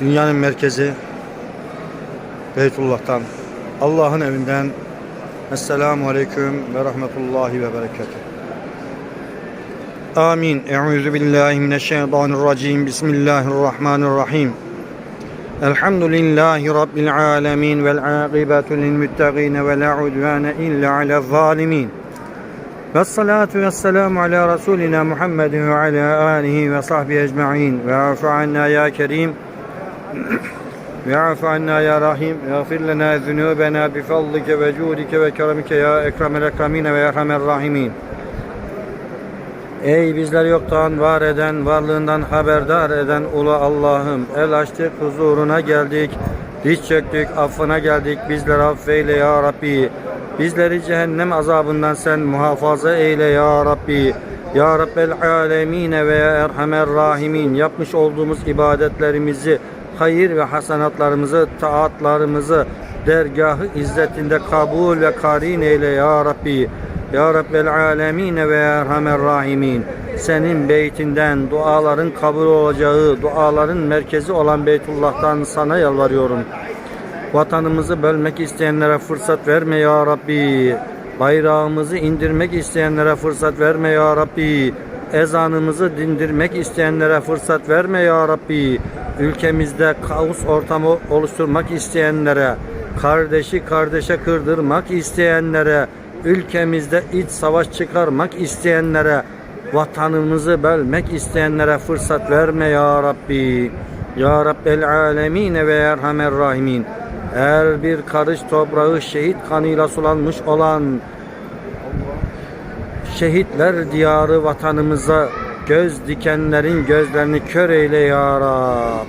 Dünyanın merkezi Beytullah'tan, Allah'ın evinden Esselamu Aleyküm ve Rahmetullahi ve Berekatuhu. Amin. Euzu billahi mineşşeytanirracim. Bismillahirrahmanirrahim. Elhamdülillahi Rabbil alemin vel akibetu lil muttaqin ve la udvane illa alel zalimin. Ve salatu ve selamu ala Resulina Muhammedin ve ala alihi ve sahbihi ecma'in. Ve afu anna ya kerim. Ve afu anna ya rahim. Ve gfir lena zunubena bi fadlike ve cudike ve keremike ya ekremel ekremine ve erhamer rahimin. Ey bizleri yoktan var eden, varlığından haberdar eden ulu Allah'ım. El açtık, huzuruna geldik. Diz çöktük, affına geldik. Bizleri affeyle ya Rabbi. Bizleri cehennem azabından sen muhafaza eyle ya Rabbi. Ya Rabbel alemine ve ya erhamer rahimin. Yapmış olduğumuz ibadetlerimizi, hayır ve hasanatlarımızı, taatlarımızı dergahı izzetinde kabul ve karin eyle ya Rabbi. Ya Rabbel alemine ve erhamer rahimin. Senin beytinden duaların kabul olacağı, duaların merkezi olan Beytullah'tan sana yalvarıyorum. Vatanımızı bölmek isteyenlere fırsat verme ya Rabbi. Bayrağımızı indirmek isteyenlere fırsat verme ya Rabbi. Ezanımızı dindirmek isteyenlere fırsat verme ya Rabbi. Ülkemizde kaos ortamı oluşturmak isteyenlere, kardeşi kardeşe kırdırmak isteyenlere, ülkemizde iç savaş çıkarmak isteyenlere, vatanımızı bölmek isteyenlere fırsat verme ya Rabbi. Ya Rabbel alemine ve erhamer rahimin. Her bir karış toprağı şehit kanıyla sulanmış olan şehitler diyarı vatanımıza göz dikenlerin gözlerini kör eyle ya Rab.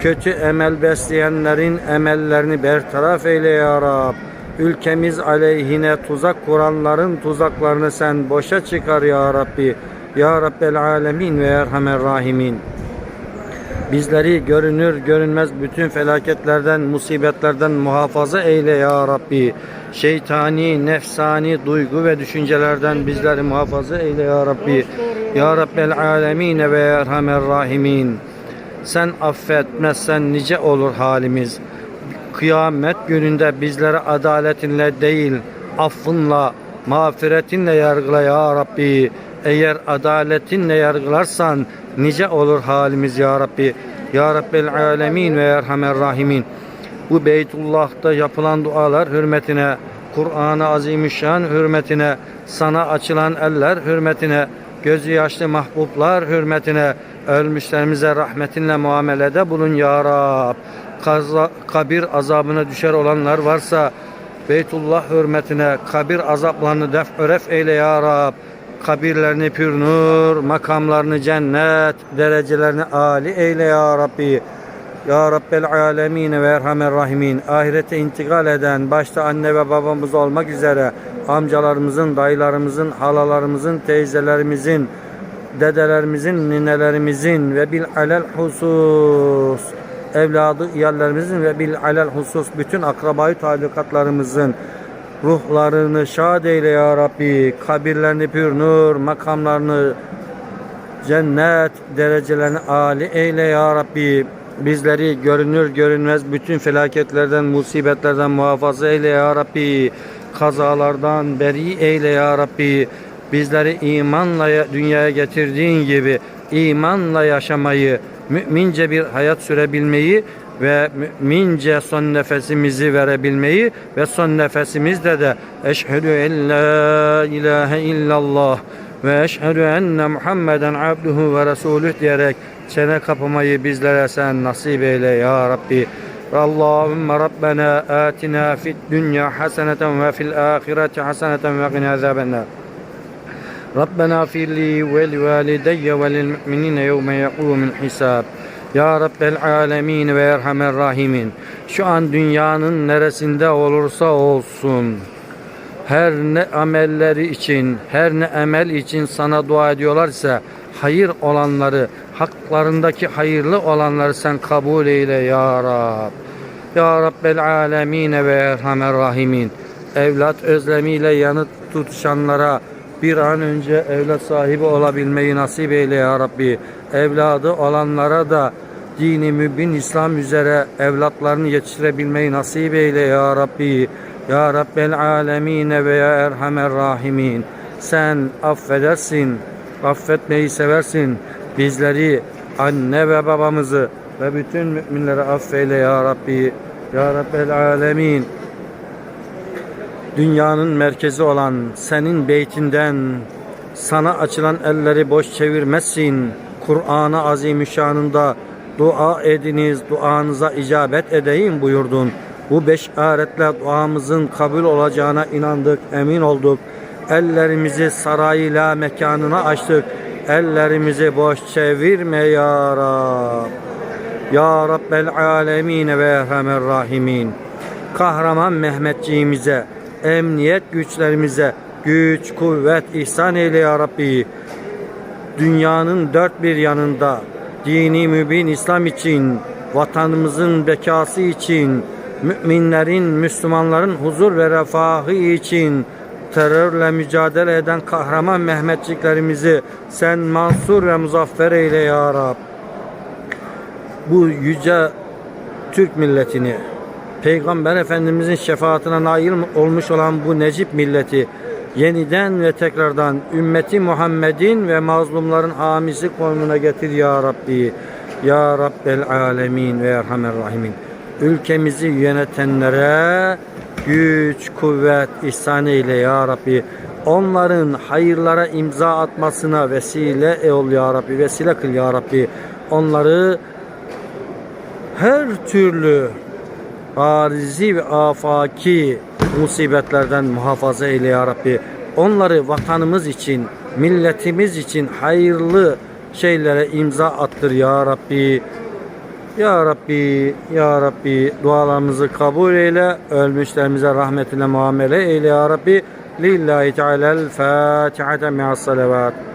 Kötü emel besleyenlerin emellerini bertaraf eyle ya Rab. Ülkemiz aleyhine tuzak kuranların tuzaklarını sen boşa çıkar ya Rabbi. Ya Rabbel alemin ve erhamer rahimin. Bizleri görünür görünmez bütün felaketlerden, musibetlerden muhafaza eyle ya Rabbi. Şeytani, nefsani duygu ve düşüncelerden bizleri muhafaza eyle ya Rabbi. Ya Rabbel alemine ve erhamer rahimin. Sen affetmezsen nice olur halimiz. Kıyamet gününde bizleri adaletinle değil, affınla, mağfiretinle yargıla ya Rabbi. Eğer adaletinle yargılarsan nice olur halimiz ya Rabbi. Ya Rabbel alemin ve erhamer rahimin. Bu Beytullah'ta yapılan dualar hürmetine, Kur'an-ı Azimüşşan hürmetine, sana açılan eller hürmetine, gözü yaşlı mahbublar hürmetine, ölmüşlerimize rahmetinle muamelede bulun ya Rab. Kaza, kabir azabına düşer olanlar varsa Beytullah hürmetine kabir azaplarını def öref eyle ya Rab kabirlerini pür nur, makamlarını cennet, derecelerini âli eyle ya Rabbi. Ya Rabbel alemin ve erhamer rahimin. Ahirete intikal eden başta anne ve babamız olmak üzere amcalarımızın, dayılarımızın, halalarımızın, teyzelerimizin, dedelerimizin, ninelerimizin ve bil alel husus evladı iyallerimizin ve bil alel husus bütün akrabayı talukatlarımızın ruhlarını şad eyle ya Rabbi. Kabirlerini pür nur, makamlarını cennet derecelerini âli eyle ya Rabbi. Bizleri görünür görünmez bütün felaketlerden, musibetlerden muhafaza eyle ya Rabbi. Kazalardan beri eyle ya Rabbi. Bizleri imanla dünyaya getirdiğin gibi imanla yaşamayı, mümince bir hayat sürebilmeyi ve mümince son nefesimizi verebilmeyi ve son nefesimizde de eşhedü en la ilahe illallah ve eşhedü enne Muhammeden abduhu ve resulüh diyerek çene kapamayı bizlere sen nasip eyle ya Rabbi. Allahümme Rabbena atina fid dünya haseneten ve fil ahireti haseneten ve gina azabennar. ربنا اغفر لي ولوالدي وللمؤمنين يوم يقوم الحساب ya Rabbel Alemin ve Erhamer Rahimin. Şu an dünyanın neresinde olursa olsun. Her ne amelleri için, her ne emel için sana dua ediyorlarsa hayır olanları, haklarındaki hayırlı olanları sen kabul eyle ya Rab. Ya Rabbel Alemin ve Erhamer Rahimin. Evlat özlemiyle yanıt tutuşanlara bir an önce evlat sahibi olabilmeyi nasip eyle ya Rabbi. evladı olanlara da dini mübin İslam üzere evlatlarını yetiştirebilmeyi nasip eyle ya Rabbi. Ya Rabbel alemine ve ya Erhamer Rahimin. Sen affedersin, affetmeyi seversin. Bizleri, anne ve babamızı ve bütün müminleri affeyle ya Rabbi. Ya Rabbel alemin. Dünyanın merkezi olan senin beytinden sana açılan elleri boş çevirmezsin. Kur'an-ı Azimüşşan'ında dua ediniz, duanıza icabet edeyim buyurdun. Bu beş ayetle duamızın kabul olacağına inandık, emin olduk. Ellerimizi sarayla mekanına açtık. Ellerimizi boş çevirme ya Rab. Ya Rabbel Alemin ve Erhamer Rahimin. Kahraman Mehmetçiğimize, emniyet güçlerimize güç, kuvvet ihsan eyle ya Rabbi. Dünyanın dört bir yanında dini mübin İslam için, vatanımızın bekası için, müminlerin, Müslümanların huzur ve refahı için terörle mücadele eden kahraman Mehmetçiklerimizi sen mansur ve muzaffer eyle ya Rab bu yüce Türk milletini Peygamber Efendimizin şefaatine nail olmuş olan bu Necip milleti yeniden ve tekrardan ümmeti Muhammed'in ve mazlumların hamisi konumuna getir ya Rabbi. Ya Rabbel alemin ve erhamer rahimin. Ülkemizi yönetenlere güç, kuvvet ihsan eyle ya Rabbi. Onların hayırlara imza atmasına vesile ol ya Rabbi. Vesile kıl ya Rabbi. Onları her türlü arizi ve afaki musibetlerden muhafaza eyle ya Rabbi. Onları vatanımız için, milletimiz için hayırlı şeylere imza attır ya Rabbi. Ya Rabbi, Ya Rabbi dualarımızı kabul eyle. Ölmüşlerimize rahmetinle muamele eyle ya Rabbi. Lillahi Teala'l Fatiha me'as salavat.